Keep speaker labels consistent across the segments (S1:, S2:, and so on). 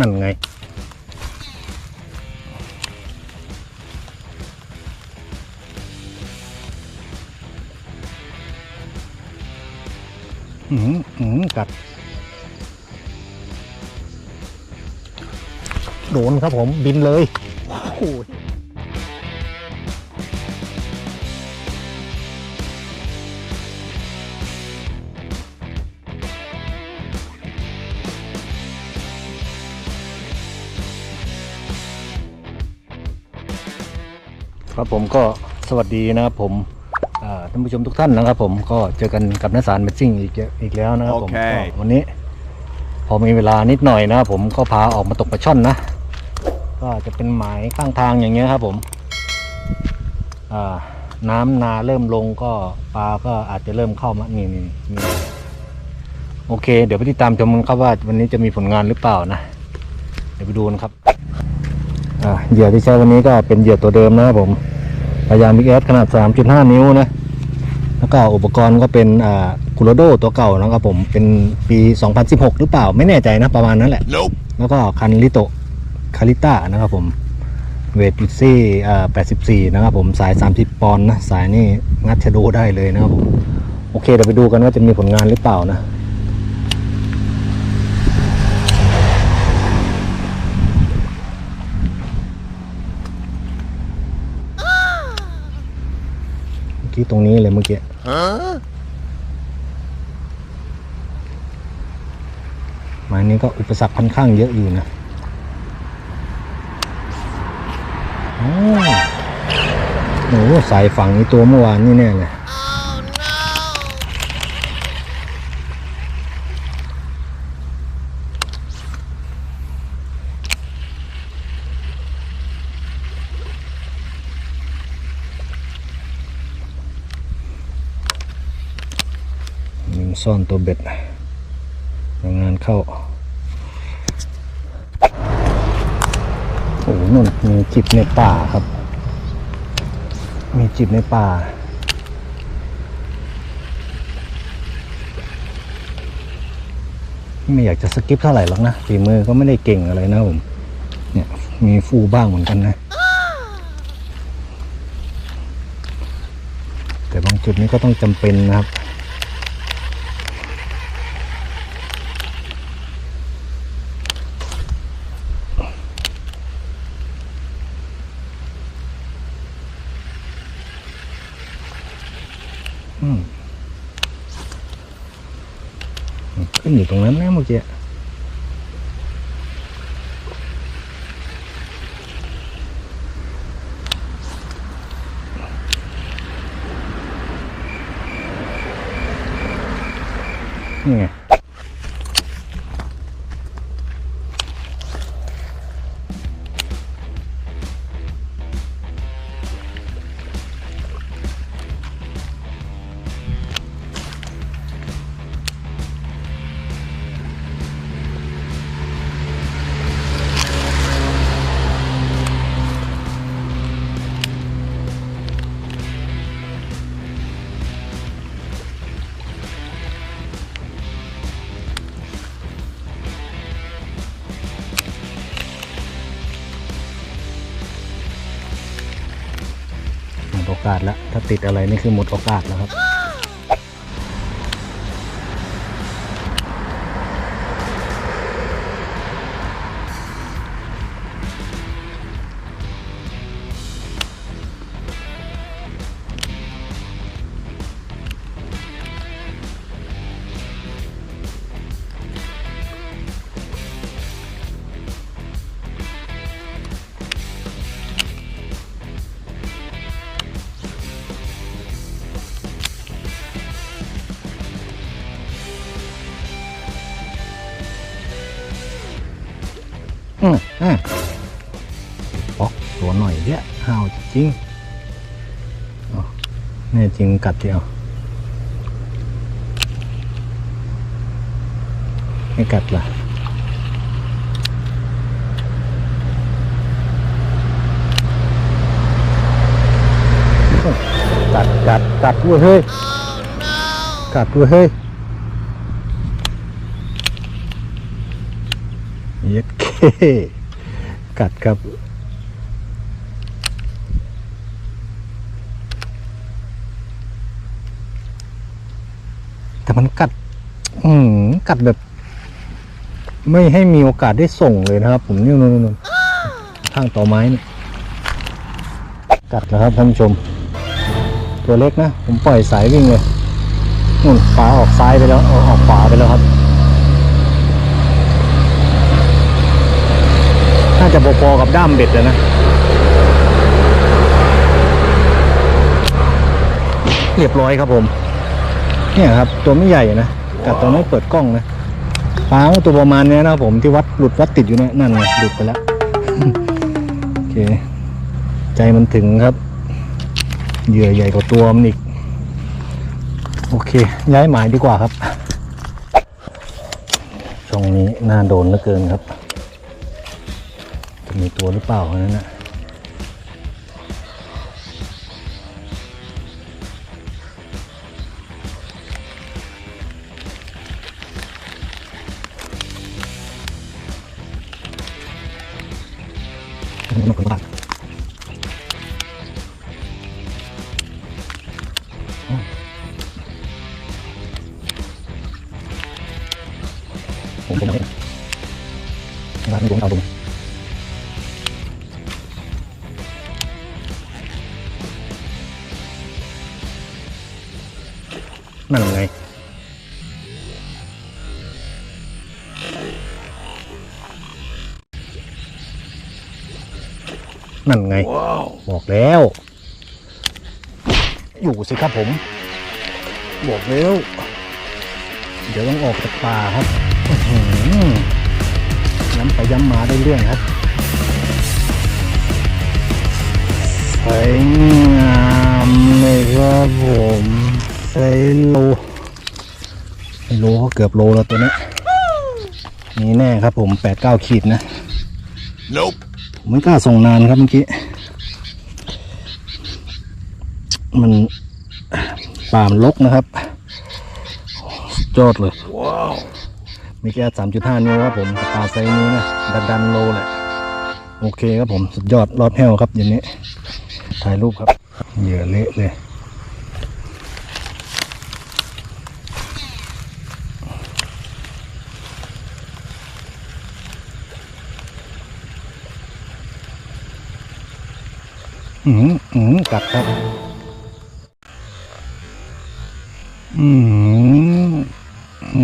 S1: นั่นไง อืมอืมกัด โดนครับผมบินเลย โอ้โห ครับผมก็สวัสดีนะครับผมอ่าท่านผู้ชมทุกท่านนะครับ ผมก็เจอกันกับนักสารเมทซิ่งอีกอีกแล้วนะครับผม
S2: โอเค
S1: ก็วันนี้ พอมีเวลานิดหน่อยนะครับผมก็พาออกมาตกปลาช่อนนะ ก็จะเป็นหมายข้างทางอย่างเงี้ยครับผมอ่าน้ำนาเริ่มลงก็ปลาก็อาจจะเริ่มเข้ามานี่นี่นี่โอเค เดี๋ยวไปติดตามชมกันครับว่าวันนี้จะมีผลงานหรือเปล่านะ เดี๋ยวไปดูกันครับอ่า เหยื่อที่ใช้วันนี้ก็เป็นเหยื่อตัวเดิมนะครับผมพยายามบิ๊กแอขนาด 3.5 นิ้วนะแล้วก็อุปกรณ์ก็เป็นอ่าคูโรโดตัวเก่านะครับผมเป็นปี 2016 หรือเปล่าไม่แน่ใจนะประมาณนั้นแหละ
S2: Nope.
S1: แล้วก็คันริโตคาริต้านะครับผมเวทยูซี่อ่า84 นะครับผมสาย 30 ปอนด์นะ สายนี่งัดชะโดได้เลยนะครับผม โอเคเดี๋ยวไปดูกันว่าจะมีผลงานหรือเปล่านะ ที่ตรงนี้เลยเมื่อกี้หมายนี้ก็อุปสรรคค่อนข้างเยอะอยู่นะโอ้โหสายฝั่งนี้ตัวเมื่อวานนี่แน่เลย ยิง ซ่อนตัวเบ็ดงานเข้า โอ้โหนุ่นมีจิบในป่าครับ มีจิบในป่า ไม่อยากจะสกิปเท่าไหร่หรอกนะฝีมือก็ไม่ได้เก่งอะไรนะผม เนี่ยมีฟูบ้างเหมือนกันนะ แต่บางจุดนี้ก็ต้องจำเป็นนะครับ อืม ขึ้นอยู่ตรงนั้ กาสแล้ว ถ้าติดอะไรนี่คือหมดโอกาสแล้วครับ อืมอืมปอกตัวหน่อยเดียห้าวจริงอ๋อแน่จริงกัดเดียวไม่กัดล่ะกัดกัดกัดด้วยเฮ้ยกัดด้วยเฮ้ยเย็ดเค กัดครับแต่มันกัด อืมกัดแบบ ไม่ให้มีโอกาสได้ส่งเลยนะครับ ผมนี่นู่นนู่นข้างต่อไม้นี่กัดแล้วครับท่านผู้ชม ตัวเล็กนะ ผมปล่อยสายวิ่งเลยนู่นขวาออกซ้ายไปแล้วอออกขวาไปแล้วครับาจะพอๆกับด้ามเบ็ดเลยนะเรียบร้อยครับผม เนี่ยครับ ตัวไม่ใหญ่นะกัดตอนไม่เปิดกล้องนะปลาตัวประมาณนี้นะครับผมที่วัดหลุดวัดติดอยู่เนี่ยนั่นไงหลุดไปแล้วโอเค ใจมันถึงครับเหยื่อใหญ่กว่าตัวมันอีก โอเค ย้ายหมายดีกว่าครับช่องนี้น่าโดนเหลือเกินครับ มีตัวหรือเปล่าอันนั้นนะไม่คนบ้านผมผมเอาบ้านดวงเอาดู นั่นไงนั่นไง บอกแล้ว อยู่สิครับผม บอกแล้ว เดี๋ยวต้องออกจากป่าครับอื้อหือย้ำไปย้ำมาได้เรื่องครับสวยงามเลยครับผม ไซโลไม่รู้เขาเกือบโลแล้วตัวนี้นี่แน่ครับผมแปดเก้าขีดนะ
S2: Nope.
S1: ผมไม่กล้าส่งนานครับเมื่อกี้ มันป่ามันลกนะครับสุดยอดเลย
S2: Wow.
S1: มีแค่สามจุดห้านิ้วครับผมปลาไซส์นี้นะ ดันดันโลแหละโอเคครับผม สุดยอดรอดแห้วครับอย่างนี้ ถ่ายรูปครับ เหยื่อเละเลย อืมอืมกัดครับ อืมอื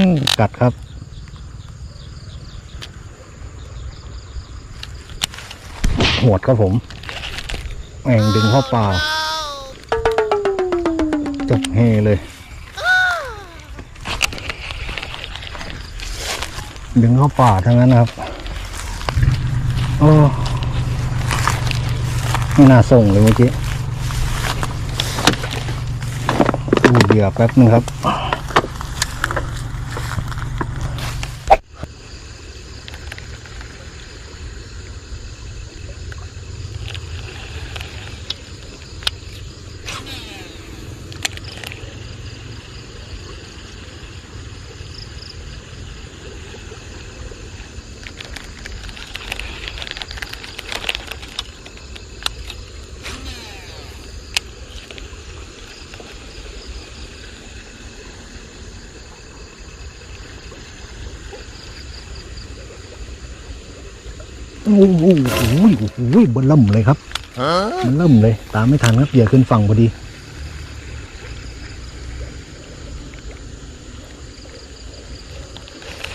S1: มกัดครับ หวดครับผมแม่งดึงเข้าป่าจบเฮเลย ดึงเข้าป่าทั้งนั้นครับ โอ้ ไม่น่าส่งเลยเมื่อกี้ดูเดือแป๊บนึงครับ โอ้โหโอ้โหโอ้โหบนล่ำเลยครับมันเริ่มเลย ตามไม่ทันครับเหยื่อขึ้นฝั่งพอดี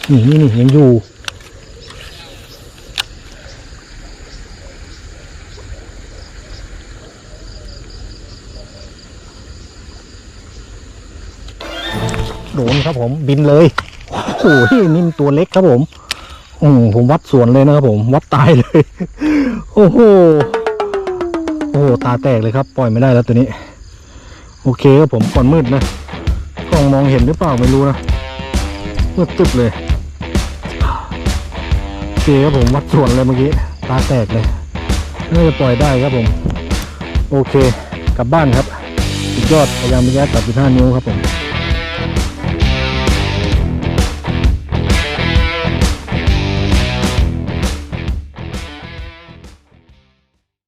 S1: นี่นี่นี่ยังอยู่โดนครับผมบินเลย โอ้โหนี่มันตัวเล็กครับผม อืมผมวัดสวนเลยนะครับผมวัดตายเลย โอ้โหโอ้โหตาแตกเลยครับ ปล่อยไม่ได้แล้วตัวนี้ โอเคครับผมก่อนมืดนะกล้องมองเห็นหรือเปล่าไม่รู้นะมืดตึ๊บเลยโอเคครับผมวัดสวนเลยเมื่อกี้ตาแตกเลยน่าจะปล่อยได้ครับผม โอเค กลับบ้านครับสุดยอดพยายามไปแยกตัดไปห้านิ้วครับผม